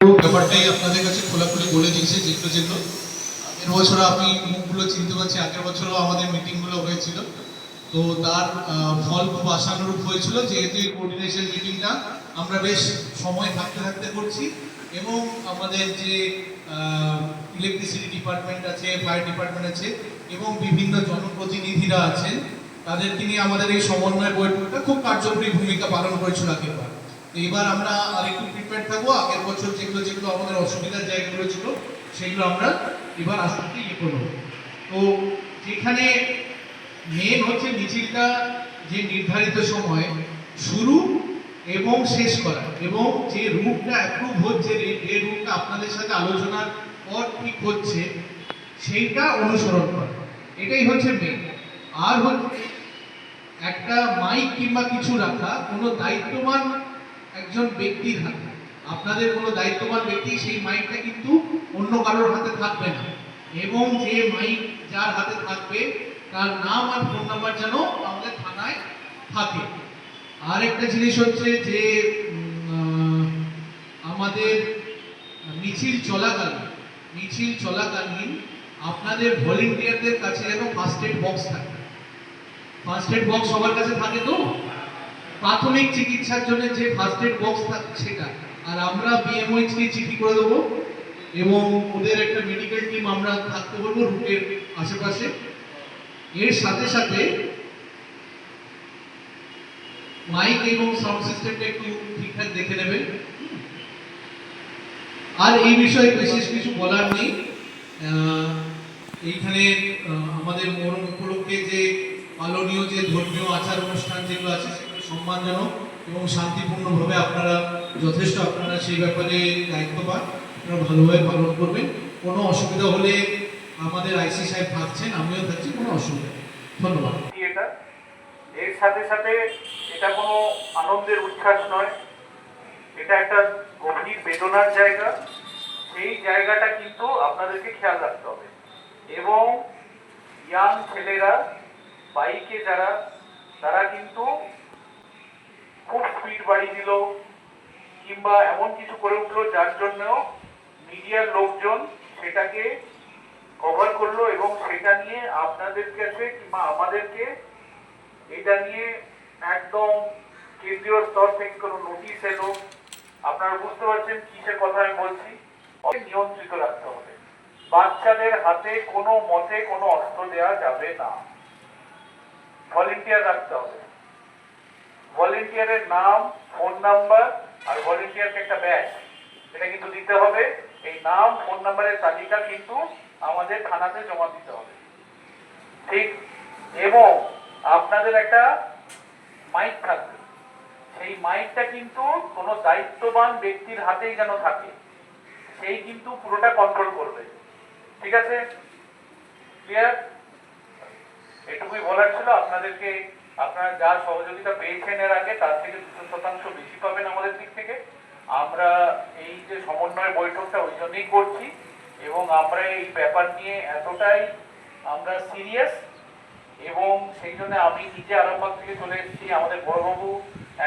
ব্যাপারটাই আপনাদের কাছে খোলাখুলি বলে দিয়েছে, যেগুলো যেগুলো। আগের বছর আমি মুখগুলো চিনতে পারছি, আগের বছরও আমাদের মিটিংগুলো হয়েছিল। তো তার ফল খুব আশানুরূপ হয়েছিল, যেহেতু এই কোঅর্ডিনেশন মিটিংটা আমরা বেশ সময় থাকতে থাকতে করছি এবং আমাদের যে ইলেকট্রিসিটি ডিপার্টমেন্ট আছে ফায়ার ডিপার্টমেন্ট আছে এবং বিভিন্ন জনপ্রতিনিধিরা আছেন, তাদেরকে নিয়ে আমাদের এই সমন্বয় বৈঠকটা খুব কার্যকরী ভূমিকা পালন করেছিল আগেরবার এবার আমরা আরেকটু প্রিপেয়ার থাকব। আগের বছর যেগুলো যেগুলো আমাদের অসুবিধার জায়গাগুলো ছিল, সেগুলো আমরা এবার আস্তে আস্তে ইয়ে করব। তো যেখানে মেন হচ্ছে মিছিলটা যে নির্ধারিত সময় শুরু এবং শেষ করা এবং যে রুটটা অ্যাপ্রুভ হচ্ছে, যে- রুটটা আপনাদের সাথে আলোচনার পর ঠিক হচ্ছে, সেইটা অনুসরণ করা। এটাই হচ্ছে মেন আর হচ্ছে একটা মাইক কিংবা কিছু রাখা, কোনো দায়িত্ববান একজন ব্যক্তির হাতে আপনাদের কোনো দায়িত্ববান ব্যক্তি সেই মাইকটা কিন্তু অন্য কারোর হাতে থাকবে না। এবং যে মাইক যার হাতে থাকবে, তার নাম আর ফোন নাম্বার যেন আমাদের থানায় থাকে। আর একটা জিনিস হচ্ছে যে আমাদের মিছিল চলাকালীন মিছিল চলাকালীন আপনাদের ভলেন্টিয়ারদের কাছে যেন ফার্স্ট এড বক্স থাকে। ফার্স্ট এড বক্স সবার কাছে থাকে তো? প্রাথমিক চিকিৎসার জন্য যে ফার্স্ট এড বক্স থাকে সেটা। আর আমরা বিএমওএইচ কে চিঠি করে দেবো এবং ওদের একটা মেডিকেল টিম আমরা থাকতে বলব রুটের আশেপাশে। এর সাথে সাথে মাইক এবং সাউন্ড সিস্টেমটা একটু ঠিকঠাক দেখে নেবেন। আর এই বিষয়ে বিশেষ কিছু বলার নেই। এইখানে আমাদের মরম উপলক্ষে যে পালনীয় যে ধর্মীয় আচার অনুষ্ঠান যেগুলো আছে সম্মানজনক এবং শান্তিপূর্ণভাবে আপনারা যথেষ্ট আপনারা সেই ব্যাপারে দায়িত্ব পান, আপনারা ভালোভাবে পালন করবেন। কোনো অসুবিধা হলে আমাদের আইসি সাহেব থাকছেন, আমিও থাকছি, কোনো অসুবিধা ধন্যবাদ। এটা, এর সাথে সাথে এটা কোনো আনন্দের উচ্ছ্বাস নয়। এটা একটা গভীর বেদনার জায়গা। সেই জায়গাটা কিন্তু আপনাদেরকে খেয়াল রাখতে হবে। এবং ইয়াং ছেলেরা, বাইকে যারা, তারা কিন্তু খুব স্পিড বাড়িয়ে দিল, কিংবা এমন কিছু করে উঠল যার জন্য মিডিয়ার লোকজন সেটাকে কভার করল এবং সেটা নিয়ে আপনাদের কাছে কিংবা আমাদেরকে এটা নিয়ে একদম কেন্দ্রীয় স্তর থেকে কোনো নোটিশ এলো। আপনারা বুঝতে পারছেন কিসের কথা আমি বলছি। নিয়ন্ত্রিত রাখতে হবে। বাচ্চাদের হাতে কোনো মতে কোনো অস্ত্র দেওয়া যাবে না। ভলেন্টিয়ার রাখতে হবে। ভলেন্টিয়ারের নাম, ফোন নাম্বার আর ভলেন্টিয়ারকে একটা ব্যাগ এটা কিন্তু দিতে হবে। এই নাম, ফোন নাম্বারের তালিকা কিন্তু আমাদের থানাতে জমা দিতে হবে। ঠিক, এবং আপনাদের একটা মাইক থাকবে। সেই মাইকটা কিন্তু কোনো দায়িত্ববান ব্যক্তির হাতেই যেন থাকে। সেই কিন্তু পুরোটা কন্ট্রোল করবে। ঠিক আছে? ক্লিয়ার এটুকুই বলার ছিল। আপনাদেরকে আপনারা যা সহযোগিতা পেয়েছেন এর আগে, তার থেকে দুশো শতাংশ বেশি পাবেন আমাদের দিক থেকে। আমরা এই যে সমন্বয় বৈঠকটা ওই জন্যই করছি এবং আমরা এই ব্যাপার নিয়ে এতটাই আমরা সিরিয়াস এবং সেই জন্য আমি নিজে আরামবাগ থেকে চলে এসেছি। আমাদের বড়বাবু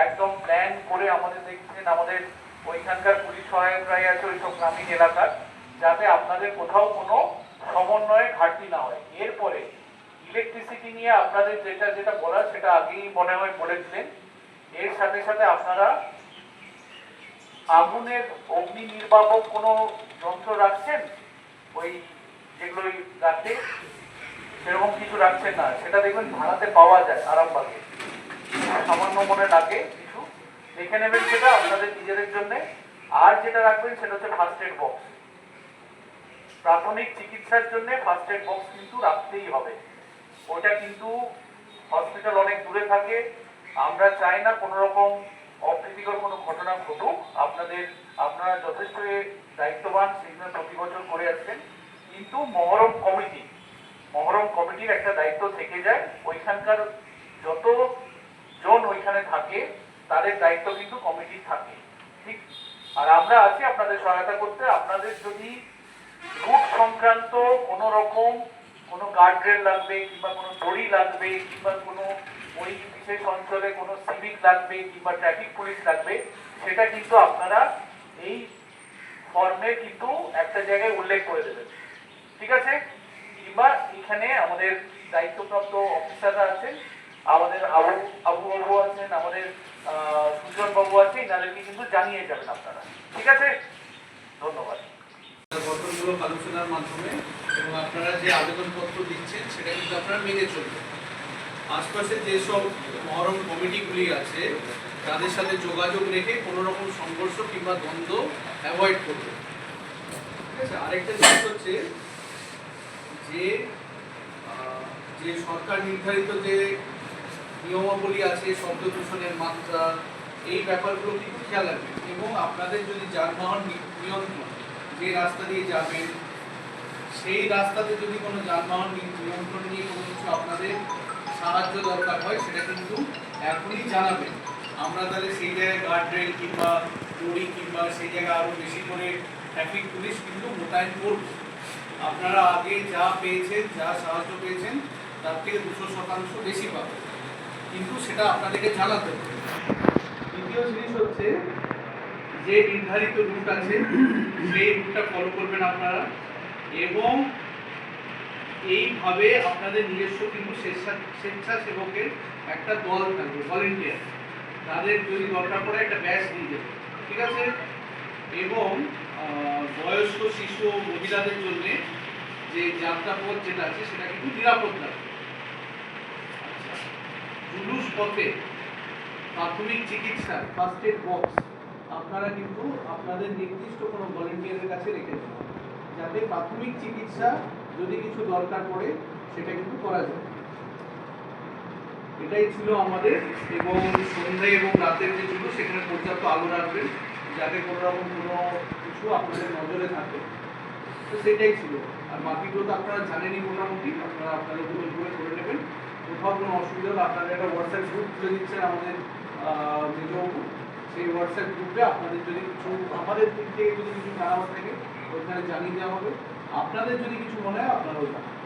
একদম প্ল্যান করে আমাদের দেখছেন, আমাদের ওইখানকার পুলিশ সহায়করাই আছে ওইসব গ্রামীণ এলাকার, যাতে আপনাদের কোথাও কোনো সমন্বয়ে ঘাটতি না হয়। এরপরে ইলেকট্রিসিটি নিয়ে আপনাদের যেটা যেটা বলার সেটা আগেই মনে হয় বলেছিলেন এর সাথে সাথে আপনারা আগুনের অগ্নি নির্বাপক কোনো যন্ত্র রাখছেন? ওই যেগুলো ওই রাখে সেরকম কিছু রাখছেন না। সেটা দেখবেন ভাড়াতে পাওয়া যায় আরামবাগে। সামান্য মনে লাগে কিছু। দেখে নেবেন সেটা আপনাদের নিজেদের জন্য। আর যেটা রাখবেন সেটা হচ্ছে ফার্স্ট এড বক্স প্রাথমিক চিকিৎসার জন্য ফার্স্ট এড বক্স কিন্তু রাখতেই হবে। ওটা কিন্তু হসপিটাল অনেক দূরে থাকে। আমরা চাই না কোনো রকম অপ্রীতিকর কোনো ঘটনা ঘটুক। আপনাদের, আপনারা যথেষ্ট দায়িত্ববান, সেগুলো প্রতি বছর করে আসছেন। কিন্তু মহরম কমিটি, মহরম কমিটির একটা দায়িত্ব থেকে যায়। ওইখানকার যত জন ওইখানে থাকে, তাদের দায়িত্ব কিন্তু কমিটি থাকে। ঠিক? আর আমরা আছি আপনাদের সহায়তা করতে। আপনাদের যদি রুট সংক্রান্ত কোনো রকম কোনো গার্ডরেল লাগবে কিংবা কোনো দড়ি লাগবে কিংবা কোনো ওই বিশেষ অঞ্চলে কোনো সিভিক লাগবে কিংবা ট্রাফিক পুলিশ লাগবে, সেটা কিন্তু আপনারা এই ফর্মে কিন্তু একটা জায়গায় উল্লেখ করে দেবেন। ঠিক আছে? কিংবা এখানে আমাদের দায়িত্বপ্রাপ্ত অফিসাররা আছেন, আমাদের আবু আবু বাবু আছেন, আমাদের সুজন বাবু আছেন, এনাদেরকে কিন্তু জানিয়ে যাবেন আপনারা। ঠিক আছে? ধন্যবাদ। আলোচনার মাধ্যমে এবং আপনারা যে আবেদনপত্র দিচ্ছেন, সেটা কিন্তু আপনারা মেনে চলবেন। আশপাশে যেসব মহরম কমিটিগুলি আছে, তাদের সাথে যোগাযোগ রেখে কোনো রকম সংঘর্ষ কিংবা দ্বন্দ্ব অ্যাভয়েড করবে ঠিক আছে? আরেকটা জিনিস হচ্ছে যে যে সরকার নির্ধারিত যে নিয়মাবলী আছে, শব্দ দূষণের মাত্রা, এই ব্যাপারগুলো কিন্তু খেয়াল রাখবেন। এবং আপনাদের যদি যানবাহন নিয়ন্ত্রণ, যে রাস্তা দিয়ে যাবেন সেই রাস্তাতে যদি কোনো যানবাহন নিয়ন্ত্রণ নিয়ে কোনো কিছু আপনাদের সাহায্য দরকার হয়, সেটা কিন্তু এখনই জানাবেন। আমরা তাহলে সেই জায়গায় গার্ডরেল কিংবা দড়ি কিংবা সেই জায়গায় আরও বেশি করে ট্রাফিক পুলিশ কিন্তু মোতায়েন করব। আপনারা আগে যা পেয়েছেন, যা সাহায্য পেয়েছেন, তার থেকে দুশো শতাংশ বেশি পাবেন। কিন্তু সেটা আপনাদেরকে জানাতে হবে। দ্বিতীয় জিনিস হচ্ছে, যে নির্ধারিত রুট আছে, সেই রুটটা ফলো করবেন আপনারা। এবং এইভাবে আপনাদের নিজস্ব কিন্তু স্বেচ্ছা, স্বেচ্ছাসেবকের একটা দল থাকবে ভলেন্টিয়ার তাদের যদি দরকার পড়ে একটা ব্যাচ দিয়ে দেবে, ঠিক আছে? এবং বয়স্ক শিশু ও মহিলাদের জন্য যে যাত্রাপথ যেটা আছে, সেটা কিন্তু নিরাপদ থাকবে আচ্ছা জুলুস পথে প্রাথমিক চিকিৎসা ফার্স্ট এড বক্স আপনারা কিন্তু আপনাদের নির্দিষ্ট কোনো ভলেন্টিয়ারের কাছে রেখে দেন যাতে প্রাথমিক চিকিৎসা যদি কিছু দরকার পড়ে, সেটা কিন্তু করা যায়। এটাই ছিল আমাদের এবং সন্ধ্যে এবং রাতের যে ছিল, সেখানে পর্যাপ্ত আলো রাখবেন, যাতে কোনো রকম কোনো কিছু আপনাদের নজরে থাকে। তো সেটাই ছিল। আর বাকিগুলো তো আপনারা জানেনই মোটামুটি, আপনারা আপনাদেরগুলো করে করে নেবেন। কোথাও কোনো অসুবিধা হলে আপনারা একটা হোয়াটসঅ্যাপ গ্রুপ খুলে দিচ্ছেন আমাদের মেজবাবু সেই হোয়াটসঅ্যাপ গ্রুপে আপনাদের যদি কিছু, আমাদের দিক থেকে যদি কিছু জানাবার থাকে, ওইখানে জানিয়ে দেওয়া হবে। আপনাদের যদি কিছু মনে হয়, আপনারাও জানান